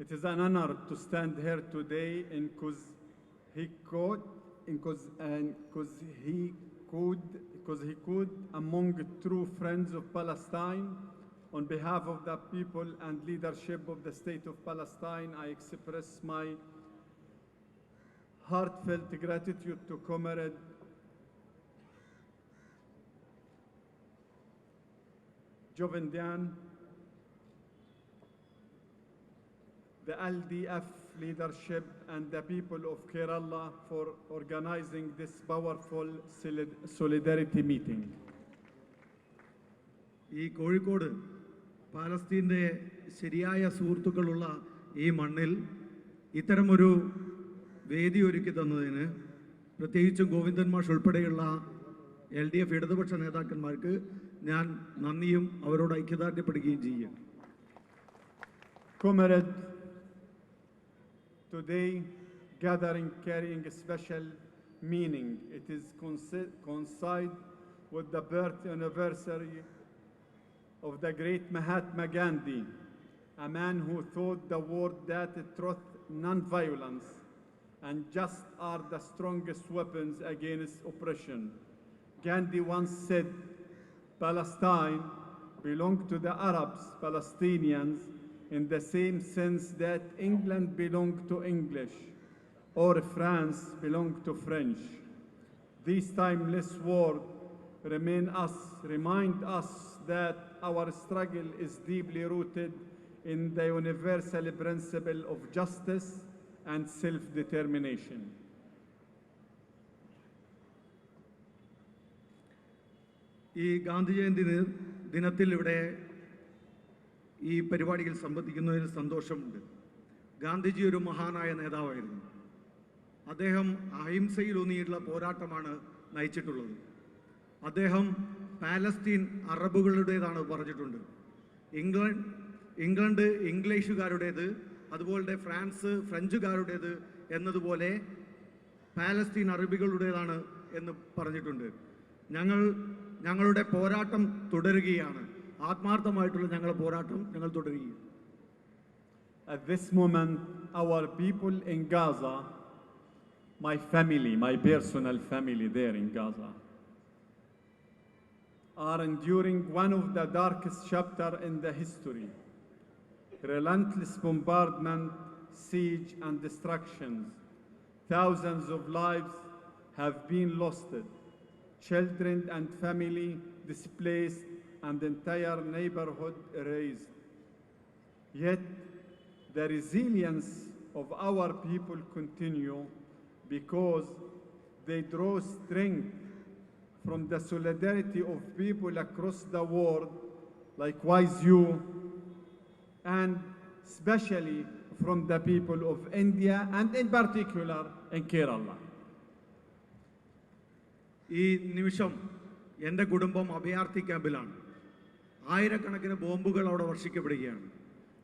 It is an honor to stand here today in Kuzhikot, in Kuz, and Kuzhikod, Kuzhikod among true friends of Palestine. On behalf of the people and leadership of the State of Palestine, I express my heartfelt gratitude to Comrade Jovendian, the LDF leadership and the people of Kerala for organizing this powerful solidarity meeting. ഈ കോഴിക്കോട് പാലസ്തീന്റെ ശരിയായ സുഹൃത്തുക്കളുള്ള ഈ മണ്ണിൽ ഇത്തരമൊരു വേദി ഒരുക്കി തന്നതിന് പ്രത്യേകിച്ചും ഗോവിന്ദൻ മാഷ് ഉൾപ്പെടെയുള്ള എൽ ഡി എഫ് ഇടതുപക്ഷ നേതാക്കന്മാർക്ക് ഞാൻ നന്ദിയും അവരോട് ഐക്യദാർഢ്യപ്പെടുകയും ചെയ്യും Comrade, today gathering carrying a special meaning. It is coincide with the birth anniversary of the great Mahatma Gandhi, a man who thought the world that truth, non-violence, and just are the strongest weapons against oppression. Gandhi once said, Palestine belonged to the Arabs, Palestinians, in the same sense that England belonged to English or France belonged to French. These timeless words remain us, remind us that our struggle is deeply rooted in the universal principle of justice and self-determination. ഈ Gandhi Jayanti the- ദിനത്തിൽ ഇവിടെ ഈ പരിപാടിയിൽ സംബന്ധിക്കുന്നതിൽ സന്തോഷമുണ്ട്. ഗാന്ധിജി ഒരു മഹാനായ നേതാവായിരുന്നു. അദ്ദേഹം അഹിംസയിലൂന്നിയിട്ടുള്ള പോരാട്ടമാണ് നയിച്ചിട്ടുള്ളത്. അദ്ദേഹം പാലസ്തീൻ അറബുകളുടേതാണ് പറഞ്ഞിട്ടുണ്ട്. ഇംഗ്ലണ്ട് ഇംഗ്ലണ്ട് ഇംഗ്ലീഷുകാരുടേത് അതുപോലെ ഫ്രാൻസ് ഫ്രഞ്ചുകാരുടേത് എന്നതുപോലെ പാലസ്തീൻ അറബികളുടേതാണ് എന്ന് പറഞ്ഞിട്ടുണ്ട്. ഞങ്ങൾ ഞങ്ങളുടെ പോരാട്ടം തുടരുകയാണ്. ആത്മാർത്ഥമായിട്ടുള്ള ഞങ്ങളുടെ പോരാട്ടം ഞങ്ങൾ തുടരുകയും At this moment, our people in Gaza, my family, my personal family there in Gaza, are enduring one of the darkest chapter in the history. Relentless bombardment, siege, and destructions. Thousands of lives have been lost. Children and family displaced, and entire neighborhood erased. Yet the resilience of our people continue because they draw strength from the solidarity of people across the world, likewise you, and especially from the people of India and in particular in Kerala. ഈ നിമിഷം എൻ്റെ കുടുംബം അഭയാർത്ഥി ക്യാമ്പിലാണ് ആയിരക്കണക്കിന് ബോംബുകൾ അവിടെ വർഷിക്കപ്പെടുകയാണ്.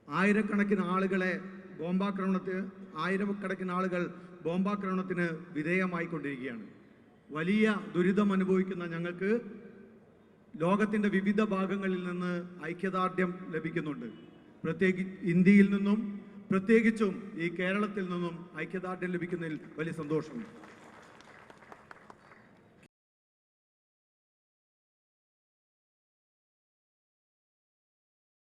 ആയിരക്കണക്കിന് ആളുകളെ ബോംബാക്രമണത്തിന് ആയിരക്കണക്കിന് ആളുകൾ ബോംബാക്രമണത്തിന് വിധേയമായിക്കൊണ്ടിരിക്കുകയാണ്. വലിയ ദുരിതം അനുഭവിക്കുന്ന ഞങ്ങൾക്ക് ലോകത്തിന്റെ വിവിധ ഭാഗങ്ങളിൽ നിന്ന് ഐക്യദാർഢ്യം ലഭിക്കുന്നുണ്ട്. പ്രത്യേകി ഇന്ത്യയിൽ നിന്നും പ്രത്യേകിച്ചും ഈ കേരളത്തിൽ നിന്നും ഐക്യദാർഢ്യം ലഭിക്കുന്നതിൽ വലിയ സന്തോഷമുണ്ട്.